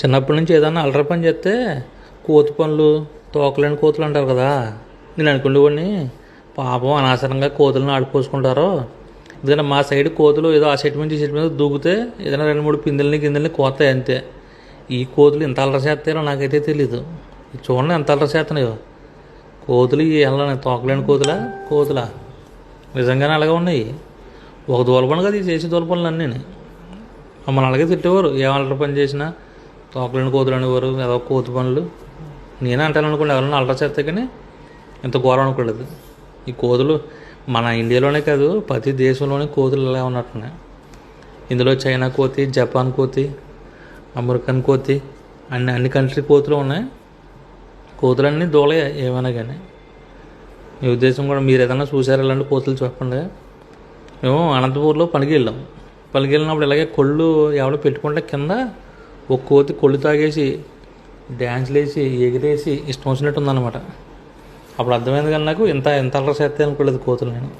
చిన్నప్పటి నుంచి ఏదన్నా అల్లరి పని చేస్తే కోతి పనులు తోకలేని కోతులు అంటారు కదా. నేను అనుకునేవాడిని పాపం అనవసరంగా కోతులను ఆడిపోసుకుంటారు ఎందుకంటే మా సైడ్ కోతులు ఏదో ఆ సైడ్ నుంచి ఈ మీద దూకితే ఏదైనా రెండు మూడు పిందెల్ని గిందెల్ని కోతాయి అంతే. ఈ కోతులు ఎంత అల్లరి చేస్తారో నాకైతే తెలీదు. చూడండి ఎంత అల్లరి చేస్తున్నాయో. కోతులు ఈ ఎలా తోకలేని కోతులా? కోతులా? నిజంగానే అలాగే ఉన్నాయి. ఒక దూలపని కదా ఈ చేసే దూలపనులు అన్నీ మమ్మల్ని అలాగే తిట్టేవారు. ఏం అల్లరి పని చేసినా తోకలేని కోతులు అనేవారు ఏదో కోతి పనులు నేనే అంటాను అనుకోండి ఎవరైనా అల్లరి చేస్తే కానీ ఇంత ఘోరం అనుకోలేదు. ఈ కోతులు మన ఇండియాలోనే కాదు ప్రతి దేశంలోనే కోతులు ఇలా ఉన్నట్టున్నాయి. ఇందులో చైనా కోతి జపాన్ కోతి అమెరికన్ కోతి అన్ని అన్ని కంట్రీ కోతులు ఉన్నాయి. కోతులన్నీ దూలే ఏమైనా కానీ. మీ ఉద్దేశం కూడా మీరు ఏదైనా చూసారు ఇలాంటి కోతులు చెప్పండి. మేము అనంతపూర్లో పనికి వెళ్ళాం. పనికి వెళ్ళినప్పుడు ఇలాగే కొళ్ళు ఎవడో పెట్టుకుంటే కింద ఒక కోతి కొళ్ళు తాగేసి డ్యాన్స్లు వేసి ఎగిరేసి ఇష్టం వచ్చినట్టు ఉందన్నమాట. అప్పుడు అర్థమైంది కానీ నాకు ఇంత ఎంత అల్లరి చేస్తే అనుకోలేదు కోతులు నేను.